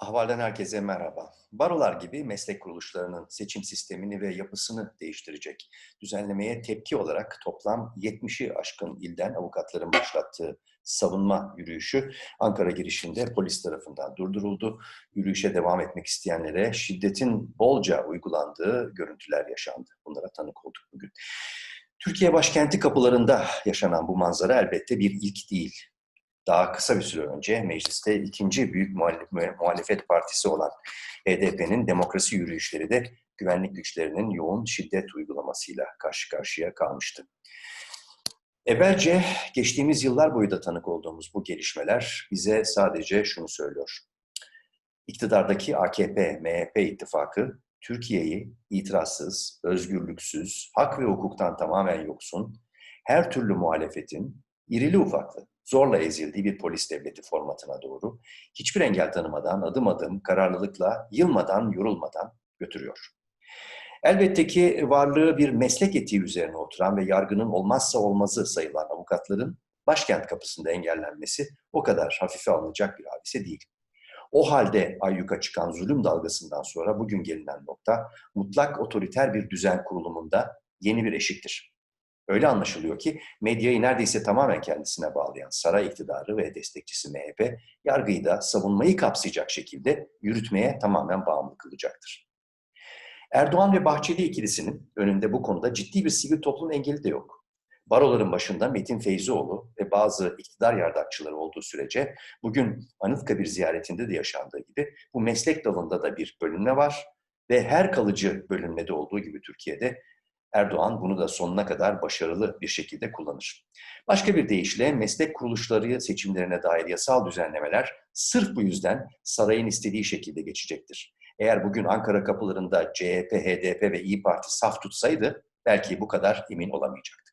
Ahvalden herkese merhaba. Barolar gibi meslek kuruluşlarının seçim sistemini ve yapısını değiştirecek düzenlemeye tepki olarak toplam 70'i aşkın ilden avukatların başlattığı savunma yürüyüşü Ankara girişinde polis tarafından durduruldu. Yürüyüşe devam etmek isteyenlere şiddetin bolca uygulandığı görüntüler yaşandı. Bunlara tanık olduk bugün. Türkiye başkenti kapılarında yaşanan bu manzara elbette bir ilk değil daha kısa bir süre önce mecliste ikinci büyük muhalefet partisi olan HDP'nin demokrasi yürüyüşleri de güvenlik güçlerinin yoğun şiddet uygulamasıyla karşı karşıya kalmıştı. Evvelce geçtiğimiz yıllar boyu da tanık olduğumuz bu gelişmeler bize sadece şunu söylüyor. İktidardaki AKP-MHP ittifakı Türkiye'yi itirazsız, özgürlüksüz, hak ve hukuktan tamamen yoksun, her türlü muhalefetin irili ufaklı, zorla ezildiği bir polis devleti formatına doğru hiçbir engel tanımadan adım adım kararlılıkla yılmadan yorulmadan götürüyor. Elbette ki varlığı bir meslek etiği üzerine oturan ve yargının olmazsa olmazı sayılan avukatların başkent kapısında engellenmesi o kadar hafife alınacak bir hadise değil. O halde ayyuka çıkan zulüm dalgasından sonra bugün gelinen nokta mutlak otoriter bir düzen kurulumunda yeni bir eşiktir. Öyle anlaşılıyor ki medyayı neredeyse tamamen kendisine bağlayan saray iktidarı ve destekçisi MHP, yargıyı da savunmayı kapsayacak şekilde yürütmeye tamamen bağımlı kılacaktır. Erdoğan ve Bahçeli ikilisinin önünde bu konuda ciddi bir sivil toplum engeli de yok. Baroların başında Metin Feyzioğlu ve bazı iktidar yardakçıları olduğu sürece bugün Anıtkabir ziyaretinde de yaşandığı gibi bu meslek dalında da bir bölünme var ve her kalıcı bölünmede olduğu gibi Türkiye'de Erdoğan bunu da sonuna kadar başarılı bir şekilde kullanır. Başka bir deyişle meslek kuruluşları seçimlerine dair yasal düzenlemeler sırf bu yüzden sarayın istediği şekilde geçecektir. Eğer bugün Ankara kapılarında CHP, HDP ve İyi Parti saf tutsaydı belki bu kadar emin olamayacaktı.